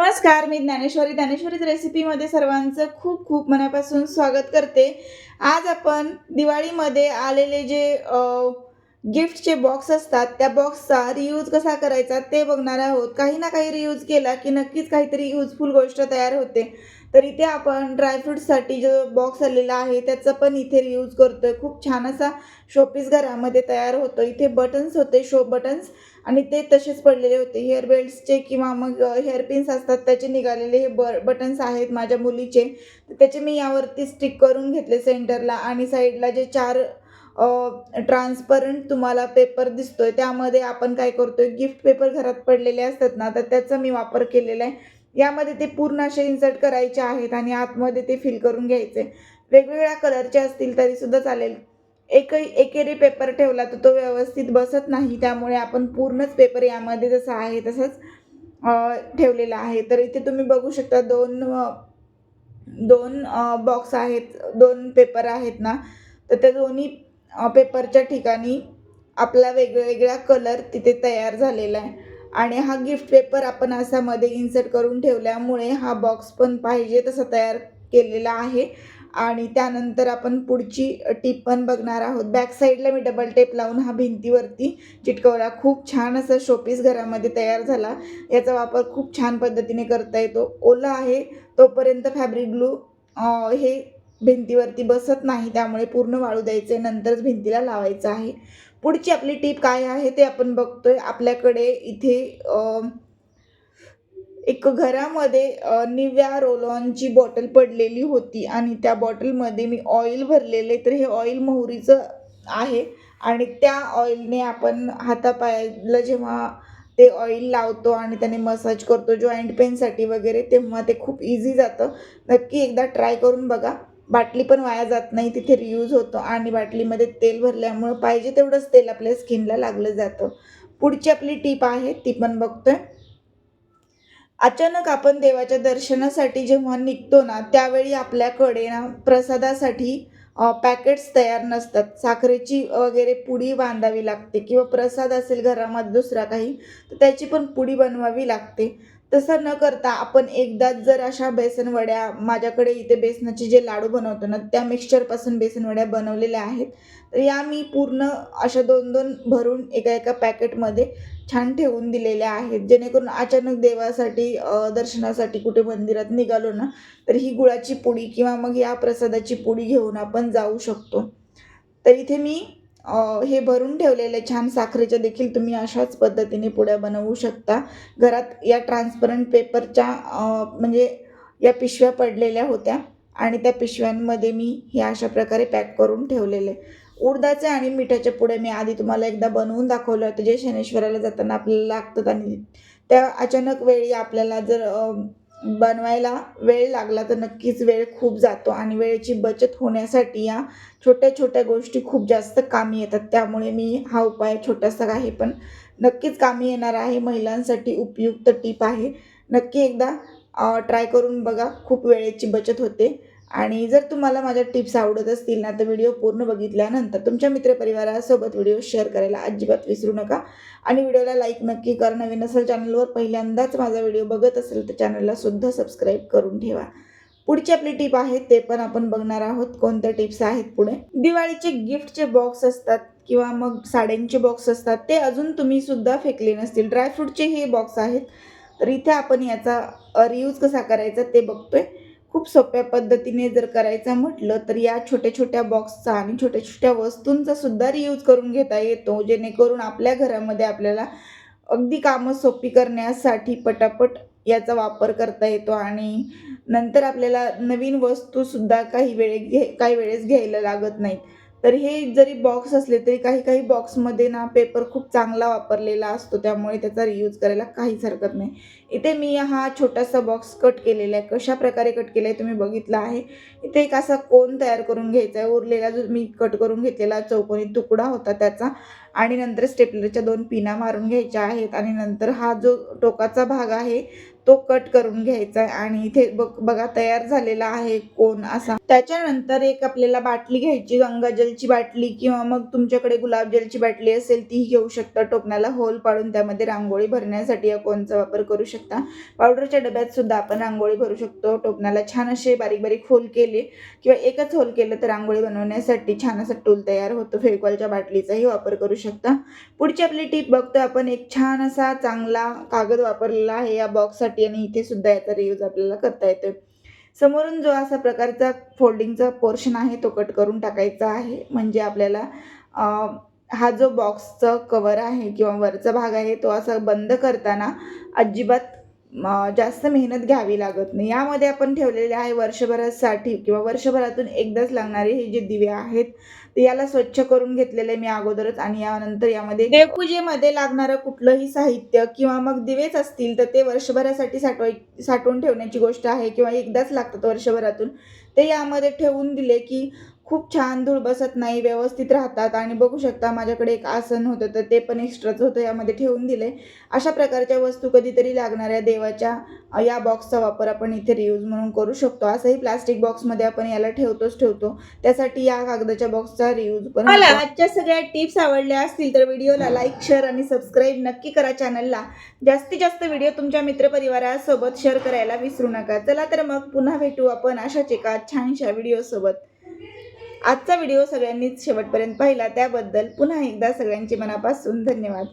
नमस्कार मी ज्ञानेश्वरी. ज्ञानेश्वरी रेसिपीमध्ये सर्वांचं खूप खूप मनापासून स्वागत करते. आज आपण दिवाळीमध्ये आलेले जे गिफ्टचे बॉक्स असतात त्या बॉक्सचा रियूज कसा करायचा ते बघणार आहोत. काही ना काही रियूज केला की नक्कीच काहीतरी युजफुल गोष्ट तयार होते. तर इथे आपण ड्रायफ्रूटसाठी जो बॉक्स आलेला आहे त्याचं पण इथे रियूज करतोय. खूप छान असा शोपीस घरामध्ये तयार होतो. इथे बटन्स होते शो बटन्स आणि ते तसेच पडलेले होते. हेअर बेल्ट्सचे किंवा मग हेअर पिन्स असतात त्याचे निघालेले हे ब बटन्स आहेत माझ्या मुलीचे. तर त्याचे मी यावरती स्टिक करून घेतले सेंटरला आणि साईडला जे चार ट्रान्सपरंट तुम्हाला पेपर दिसतोय. त्यामध्ये आपण काय करतोय गिफ्ट पेपर घरात पडलेले असतात ना तर त्याचा मी वापर केलेला आहे. यामध्ये ते पूर्ण असे इन्सर्ट करायचे आहेत आणि आतमध्ये ते फिल करून घ्यायचे. वेगवेगळ्या कलरचे असतील तरीसुद्धा चालेल. एकही एकेरी पेपर ठेवला तर तो व्यवस्थित बसत नाही. त्यामुळे आपण पूर्णच पेपर यामध्ये जसं आहे तसंच ठेवलेला आहे. तर इथे तुम्ही बघू शकता दोन दोन बॉक्स आहेत दोन पेपर आहेत ना तर त्या दोन्ही पेपरच्या ठिकाणी आपला वेगवेगळा कलर तिथे तयार झालेला आहे. आणि हा गिफ्ट पेपर आपण असा मध्ये इन्सर्ट करून ठेवल्यामुळे हा बॉक्स पण पाहिजे तसा तयार केलेला आहे. आणि त्यानंतर आपण पुढची टीप पण बघणार आहोत. बॅक साईडला मी डबल टेप लावून हा भिंतीवरती चिटकवला. खूप छान असा शोपीस घरामध्ये तयार झाला. याचा वापर खूप छान पद्धतीने करता येतो. ओला आहे तोपर्यंत फॅब्रिक ग्लू हे भिंतीवरती बसत नाही त्यामुळे पूर्ण वाळू द्यायचे नंतरच भिंतीला लावायचं आहे. पुढची आपली टीप काय आहे ते आपण बघतोय. आपल्याकडे इथे एक घरामध्ये निव्या रोलॉनची बॉटल पडलेली होती आणि त्या बॉटलमध्ये मी ऑइल भरलेले तर हे ऑइल मोहरीचं आहे आणि त्या ऑइलने आपण हातापायाला जेव्हा ते ऑइल लावतो आणि त्याने मसाज करतो जॉईंट पेनसाठी वगैरे तेव्हा ते खूप इझी जातं. नक्की एकदा ट्राय करून बघा. बाटली पण वाया जात नाही तिथे रियूज होतो आणि बाटलीमध्ये तेल भरल्यामुळं पाहिजे तेवढंच तेल आपल्या स्किनला लागलं जातं. पुढची आपली टीप आहे ती पण बघतोय. अचानक आपण देवाच्या दर्शनासाठी जेव्हा निघतो ना त्यावेळी आपल्याकडे ना प्रसादासाठी पॅकेट्स तयार नसतात. साखरेची वगैरे पुडी बांधावी लागते किंवा प्रसाद असेल घरामध्ये दुसरा काही तर त्याची पण पुडी बनवावी लागते. तसं न करता आपण एकदाच जर अशा बेसनवड्या माझ्याकडे इथे बेसनाचे जे लाडू बनवतो ना त्या मिक्सचरपासून बेसनवड्या बनवलेल्या आहेत. तर या मी पूर्ण अशा दोन दोन भरून एका एका पॅकेटमध्ये छान ठेवून दिलेल्या आहेत. जेणेकरून अचानक देवासाठी दर्शनासाठी कुठे मंदिरात निघालो ना तर ही गुळाची पुडी किंवा मग या प्रसादाची पुडी घेऊन आपण जाऊ शकतो. तर इथे मी हे भरून ठेवलेले छान साखरेच्या देखील तुम्ही अशाच पद्धतीने पुड्या बनवू शकता. घरात या ट्रान्सपरंट पेपरच्या म्हणजे या पिशव्या पडलेल्या होत्या आणि त्या पिशव्यांमध्ये मी हे अशा प्रकारे पॅक करून ठेवलेले. उडदाचे आणि मिठाच्या पुढे मी आधी तुम्हाला एकदा बनवून दाखवलं होतं. जे शनेश्वराला जाताना आपल्याला लागतात आणि त्या अचानक वेळी आपल्याला जर बनवायला वेळ लागला तर नक्कीच वेळ खूप जातो आणि वेळेची बचत होण्यासाठी या छोट्या छोट्या गोष्टी खूप जास्त कामी येतात. त्यामुळे मी हा उपाय छोटासा आहे पण नक्कीच कामी येणार आहे. महिलांसाठी उपयुक्त टीप आहे. नक्की एकदा ट्राय करून बघा. खूप वेळेची बचत होते. आणि जर तुम्हाला माझ्या टिप्स आवडत असतील ना तर व्हिडिओ पूर्ण बघितल्यानंतर तुमच्या मित्रपरिवारासोबत व्हिडिओ शेअर करायला अजिबात विसरू नका. आणि व्हिडिओला लाईक नक्की करा. नवीन असेल चॅनलवर पहिल्यांदाच माझा व्हिडिओ बघत असेल तर चॅनलला सुद्धा सबस्क्राईब करून ठेवा. पुढची आपली टिप आहे ते पण आपण बघणार आहोत. कोणत्या टिप्स आहेत पुढे? दिवाळीचे गिफ्टचे बॉक्स असतात किंवा मग साड्यांचे बॉक्स असतात. ते अजून तुम्ही सुद्धा फेकले नसतील. ड्रायफ्रूटचे हे बॉक्स आहेत. तर इथे आपण याचा रियूज कसा करायचा ते बघतोय. खूप सोप्या पद्धतीने जर करायचं म्हटलं तर या छोट्या छोट्या बॉक्सचा आणि छोट्या छोट्या वस्तूंचा सुद्धा रियूज करून घेता येतो जेणेकरून आपल्या घरामध्ये आपल्याला अगदी कामं सोपी करण्यासाठी पटापट याचा वापर करता येतो आणि नंतर आपल्याला नवीन वस्तूसुद्धा काही वेळे घे काही वेळेस घ्यायला लागत नाहीत. तर हे जरी बॉक्स असले तरी काही काही बॉक्समध्ये ना पेपर खूप चांगला वापरलेला असतो. त्यामुळे त्याचा रियूज करायला काहीच हरकत नाही. इथे मी हा छोटासा बॉक्स कट केलेला आहे. कशा प्रकारे कट केला आहे तुम्ही बघितला आहे. इथे एक असा कोन तयार करून घ्यायचा आहे. उरलेला जो मी कट करून घेतलेला चौकोनी तुकडा होता त्याचा. आणि नंतर स्टेपलरच्या दोन पिना मारून घ्यायच्या आहेत. आणि नंतर हा जो टोकाचा भाग आहे तो कट करून घ्यायचा आहे आणि इथे बघ बघा तयार झालेला आहे कोण असा. त्याच्यानंतर एक आपल्याला बाटली घ्यायची गंगाजलची बाटली किंवा मग तुमच्याकडे गुलाबजलची बाटली असेल तीही घेऊ शकता. टोपणाला होल पाडून त्यामध्ये रांगोळी भरण्यासाठी या कोनचा वापर करू शकता. पावडरच्या डब्यात सुद्धा आपण रांगोळी भरू शकतो. टोपणाला छान असे बारीक बारीक होल केले किंवा एकच होल केलं तर रांगोळी बनवण्यासाठी छान असा टूल तयार होतो. फेविकॉलच्या बाटलीचाही वापर करू शकता. पुढची आपली टीप बघतो आपण. एक छान असा चांगला कागद वापरलेला आहे या बॉक्ससाठी आणि इथे सुद्धा याचा रियूज आपल्याला करता येतोय. समोरून जो असा प्रकारचा फोल्डिंगचा पोर्शन आहे तो कट करून टाकायचा आहे. म्हणजे आपल्याला हा जो बॉक्सचा कवर आहे किंवा वरचा भाग आहे तो असा बंद करताना अजिबात जास्त मेहनत घ्यावी लागत नाही. यामध्ये आपण ठेवलेले आहे वर्षभरासाठी किंवा वर्षभरातून एकदाच लागणारे हे जे दिवे आहेत याला स्वच्छ करून घेतलेले मी अगोदरच. आणि यानंतर यामध्ये देवपूजेमध्ये लागणारं कुठलंही साहित्य किंवा मग दिवेच असतील तर ते वर्षभरासाठी साठवाय साठवून ठेवण्याची गोष्ट आहे किंवा एकदाच लागतात वर्षभरातून. ते यामध्ये ठेवून दिले की खूप छान धूळ बसत नाही व्यवस्थित राहतात आणि बघू शकता माझ्याकडे एक आसन होतं तर ते पण एक्स्ट्राच होतं यामध्ये ठेवून दिले. अशा प्रकारच्या वस्तू कधीतरी लागणाऱ्या देवाच्या या बॉक्सचा वापर आपण इथे रियूज म्हणून करू शकतो. असंही प्लास्टिक बॉक्समध्ये आपण याला ठेवतोच ठेवतो. त्यासाठी या कागदाच्या बॉक्सचा रियूज पण मला आजच्या सगळ्या टिप्स आवडल्या असतील तर व्हिडिओला लाईक शेअर आणि सबस्क्राईब नक्की करा चॅनलला जास्तीत जास्त व्हिडिओ तुमच्या मित्रपरिवारासोबत शेअर करायला विसरू नका. चला तर मग पुन्हा भेटू आपण अशाच एका छानशा व्हिडिओसोबत आजचा व्हिडिओ सगळ्यांनीच शेवटपर्यंत पाहिला. त्याबद्दल पुन्हा एकदा सगळ्यांचे मनापासून धन्यवाद.